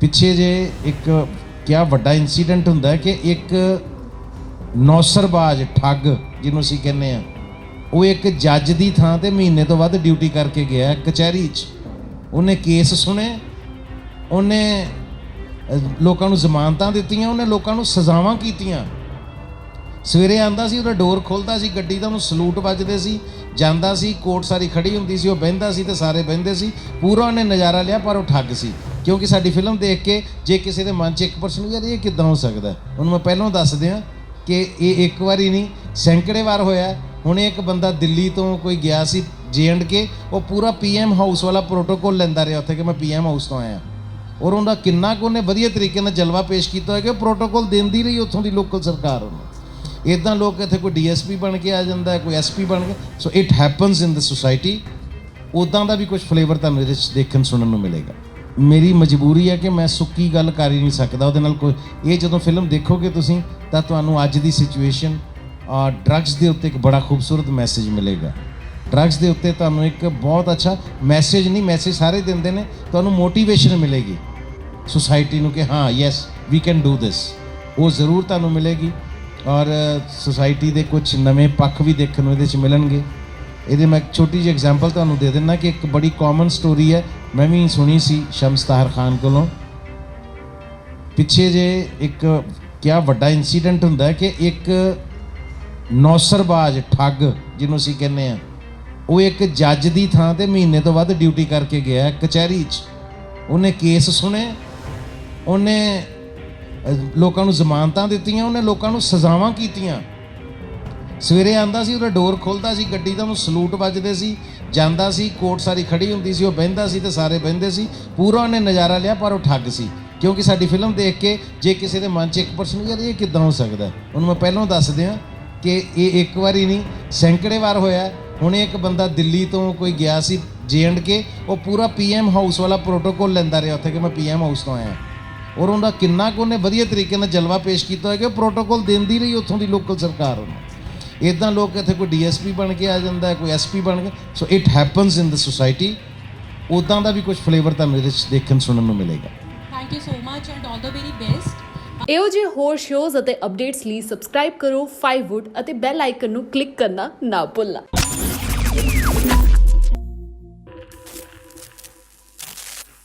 ਪਿੱਛੇ ਜੇ ਇੱਕ ਕਿਆ ਵੱਡਾ ਇਨਸੀਡੈਂਟ ਹੁੰਦਾ ਕਿ ਇੱਕ ਨੌਸਰਬਾਜ਼, ਠੱਗ ਜਿਹਨੂੰ ਅਸੀਂ ਕਹਿੰਦੇ ਆ ਉਹ ਇੱਕ ਜੱਜ ਦੀ ਥਾਂ ਤੇ ਮਹੀਨੇ ਤੋਂ ਵੱਧ ਡਿਊਟੀ ਕਰਕੇ ਗਿਆ ਕਚਹਿਰੀ 'ਚ। ਉਹਨੇ ਕੇਸ ਸੁਣੇ, ਉਹਨੇ ਲੋਕਾਂ ਨੂੰ ਜ਼ਮਾਨਤਾਂ ਦਿੱਤੀਆਂ, ਉਹਨੇ ਲੋਕਾਂ ਨੂੰ ਸਜ਼ਾਵਾਂ ਕੀਤੀਆਂ। ਸਵੇਰੇ ਆਂਦਾ ਸੀ, ਉਹਦਾ ਡੋਰ ਖੁੱਲਦਾ ਸੀ, ਗੱਡੀ ਦਾ ਉਹਨੂੰ ਸਲੂਟ ਵੱਜਦੇ ਸੀ, ਜਾਂਦਾ ਸੀ, ਕੋਰਟ ਸਾਰੀ ਖੜੀ ਹੁੰਦੀ ਸੀ, ਉਹ ਬਹਿੰਦਾ ਸੀ ਤੇ ਸਾਰੇ ਬਹਿੰਦੇ ਸੀ। ਪੂਰਾ ਉਹਨੇ ਨਜ਼ਾਰਾ ਲਿਆ, ਪਰ ਉਹ ਠੱਗ ਸੀ। ਕਿਉਂਕਿ ਸਾਡੀ ਫਿਲਮ ਦੇਖ ਕੇ ਜੇ ਕਿਸੇ ਦੇ ਮਨ 'ਚ ਇੱਕ ਪਰਸਨ ਯਾਰ ਇਹ ਕਿੱਦਾਂ ਹੋ ਸਕਦਾ ਉਹਨੂੰ ਮੈਂ ਪਹਿਲਾਂ ਦੱਸ ਦਿਆਂ ਕਿ ਇਹ ਇੱਕ ਵਾਰੀ ਨਹੀਂ, ਸੈਂਕੜੇ ਵਾਰ ਹੋਇਆ ਹੁਣ ਇੱਕ ਬੰਦਾ ਦਿੱਲੀ ਤੋਂ ਕੋਈ ਗਿਆ ਸੀ ਕੇ ਉਹ ਪੂਰਾ ਪੀਐਮ ਹਾਊਸ ਵਾਲਾ ਪ੍ਰੋਟੋਕੋਲ ਲੈਂਦਾ ਰਿਹਾ ਉੱਥੇ ਕਿ ਮੈਂ ਪੀਐਮ ਹਾਊਸ ਤੋਂ ਆਇਆ। ਔਰ ਉਹਦਾ ਕਿੰਨਾ ਕੁ ਉਹਨੇ ਵਧੀਆ ਤਰੀਕੇ ਨਾਲ ਜਲਵਾ ਪੇਸ਼ ਕੀਤਾ ਹੈ ਕਿ ਉਹ ਪ੍ਰੋਟੋਕੋਲ ਦਿੰਦੀ ਰਹੀ ਉੱਥੋਂ ਦੀ ਲੋਕਲ ਸਰਕਾਰ ਉਹਨੂੰ ਇਦਾਂ ਲੋਕ ਇੱਥੇ ਕੋਈ ਡੀਐਸਪੀ ਬਣ ਕੇ ਆ ਜਾਂਦਾ ਹੈ, ਕੋਈ ਐਸਪੀ ਬਣ ਕੇ so it happens in the society ਉਦਾਂ ਦਾ ਵੀ ਕੁਝ ਫਲੇਵਰ ਤੁਹਾਨੂੰ ਇਹਦੇ ਵਿੱਚ ਦੇਖਣ ਸੁਣਨ ਨੂੰ ਮਿਲੇਗਾ। ਮੇਰੀ ਮਜਬੂਰੀ ਹੈ ਕਿ ਮੈਂ ਸੁੱਕੀ ਗੱਲ ਕਰ ਹੀ ਨਹੀਂ ਸਕਦਾ। ਉਹਦੇ ਨਾਲ ਕੋਈ ਇਹ ਜਦੋਂ ਫਿਲਮ ਦੇਖੋਗੇ ਤੁਸੀਂ, ਤਾਂ ਤੁਹਾਨੂੰ ਅੱਜ ਦੀ ਸਿਚੁਏਸ਼ਨ ਡਰੱਗਸ ਦੇ ਉੱਤੇ ਇੱਕ ਬੜਾ ਖੂਬਸੂਰਤ ਮੈਸੇਜ ਮਿਲੇਗਾ। ਡਰੱਗਸ ਦੇ ਉੱਤੇ ਤੁਹਾਨੂੰ ਇੱਕ ਬਹੁਤ ਅੱਛਾ ਮੈਸੇਜ ਨਹੀਂ ਮੈਸੇਜ ਸਾਰੇ ਦਿੰਦੇ ਨੇ, ਤੁਹਾਨੂੰ ਮੋਟੀਵੇਸ਼ਨ ਮਿਲੇਗੀ। ਸੁਸਾਇਟੀ ਨੂੰ ਕਿ ਹਾਂ yes we can do this ਉਹ ਜ਼ਰੂਰ ਤੁਹਾਨੂੰ ਮਿਲੇਗੀ ਔਰ ਸੁਸਾਇਟੀ ਦੇ ਕੁਝ ਨਵੇਂ ਪੱਖ ਵੀ ਦੇਖਣ ਨੂੰ ਇਹਦੇ ਚ ਮਿਲਣਗੇ। ਇਹਦੇ ਮੈਂ ਇੱਕ ਛੋਟੀ ਜਿਹੀ ਐਗਜ਼ਾਮਪਲ ਤੁਹਾਨੂੰ ਦੇ ਦਿੰਦਾ ਕਿ ਇੱਕ ਬੜੀ ਕਾਮਨ ਸਟੋਰੀ ਹੈ। ਮੈਂ ਵੀ ਸੁਣੀ ਸੀ ਸ਼ਮਸ ਤਾਹਰ ਖਾਨ ਕੋਲੋਂ। ਪਿੱਛੇ ਜੇ ਇੱਕ ਕਿਆ ਵੱਡਾ ਇਨਸੀਡੈਂਟ ਹੁੰਦਾ ਕਿ ਇੱਕ ਨੌਸਰਬਾਜ਼, ਠੱਗ ਜਿਹਨੂੰ ਅਸੀਂ ਕਹਿੰਦੇ ਆ ਉਹ ਇੱਕ ਜੱਜ ਦੀ ਥਾਂ ਤੇ ਮਹੀਨੇ ਤੋਂ ਵੱਧ ਡਿਊਟੀ ਕਰਕੇ ਗਿਆ ਕਚਹਿਰੀ 'ਚ। ਉਹਨੇ ਕੇਸ ਸੁਣੇ ਉਹਨੇ ਲੋਕਾਂ ਨੂੰ ਜ਼ਮਾਨਤਾਂ ਦਿੱਤੀਆਂ, ਉਹਨੇ ਲੋਕਾਂ ਨੂੰ ਸਜ਼ਾਵਾਂ ਕੀਤੀਆਂ। ਸਵੇਰੇ ਆਂਦਾ ਸੀ, ਉਹਦਾ ਡੋਰ ਖੁੱਲਦਾ ਸੀ, ਗੱਡੀ ਦਾ ਉਹਨੂੰ ਸਲੂਟ ਵੱਜਦੇ ਸੀ, ਜਾਂਦਾ ਸੀ ਕੋਟ ਸਾਰੀ ਖੜੀ ਹੁੰਦੀ ਸੀ, ਉਹ ਬਹਿੰਦਾ ਸੀ ਤੇ ਸਾਰੇ ਬਹਿੰਦੇ ਸੀ। ਪੂਰਾ ਉਹਨੇ ਨਜ਼ਾਰਾ ਲਿਆ, ਪਰ ਉਹ ਠੱਗ ਸੀ। ਕਿਉਂਕਿ ਸਾਡੀ ਫਿਲਮ ਦੇਖ ਕੇ ਜੇ ਕਿਸੇ ਦੇ ਮਨ 'ਚ ਇੱਕ ਪਰਸਨ ਯਾਰ ਇਹ ਕਿੱਦਾਂ ਹੋ ਸਕਦਾ ਉਹਨੂੰ ਮੈਂ ਪਹਿਲਾਂ ਦੱਸ ਦਿਆਂ ਕਿ ਇਹ ਇੱਕ ਵਾਰੀ ਨਹੀਂ, ਸੈਂਕੜੇ ਵਾਰ ਹੋਇਆ ਹੈ। ਹੁਣ ਇੱਕ ਬੰਦਾ ਦਿੱਲੀ ਤੋਂ ਕੋਈ ਗਿਆ ਸੀ ਕੇ ਉਹ ਪੂਰਾ ਪੀਐਮ ਹਾਊਸ ਵਾਲਾ ਪ੍ਰੋਟੋਕੋਲ ਲੈਂਦਾ ਰਿਹਾ ਉੱਥੇ ਕਿ ਮੈਂ ਪੀਐਮ ਹਾਊਸ ਤੋਂ ਆਇਆ। ਔਰ ਉਹਦਾ ਕਿੰਨਾ ਕੁ ਉਹਨੇ ਵਧੀਆ ਤਰੀਕੇ ਨਾਲ ਜਲਵਾ ਪੇਸ਼ ਕੀਤਾ ਹੈ ਕਿ ਉਹ ਪ੍ਰੋਟੋਕੋਲ ਦਿੰਦੀ ਰਹੀ ਉੱਥੋਂ ਦੀ ਲੋਕਲ ਸਰਕਾਰ ਉਹਨੂੰ। ਇਦਾਂ ਲੋਕ ਇੱਥੇ ਕੋਈ ਡੀਐਸਪੀ ਬਣ ਕੇ ਆ ਜਾਂਦਾ ਕੋਈ ਐਸਪੀ ਬਣ ਕੇ so it happens in the society ਉਦਾਂ ਦਾ ਵੀ ਕੁਝ ਫਲੇਵਰ ਤੁਹਾਨੂੰ ਇਹਦੇ ਵਿੱਚ ਦੇਖਣ ਸੁਣਨ ਨੂੰ ਮਿਲੇਗਾ। Thank you so much and all the very best ਇਹੋ ਜਿਹੇ ਹੋਰ ਸ਼ੋਜ਼ ਅਤੇ ਅਪਡੇਟਸ ਲਈ ਸਬਸਕ੍ਰਾਈਬ ਕਰੋ 5wood ਅਤੇ ਬੈਲ ਆਈਕਨ ਨੂੰ ਕਲਿੱਕ ਕਰਨਾ ਨਾ ਭੁੱਲਣਾ।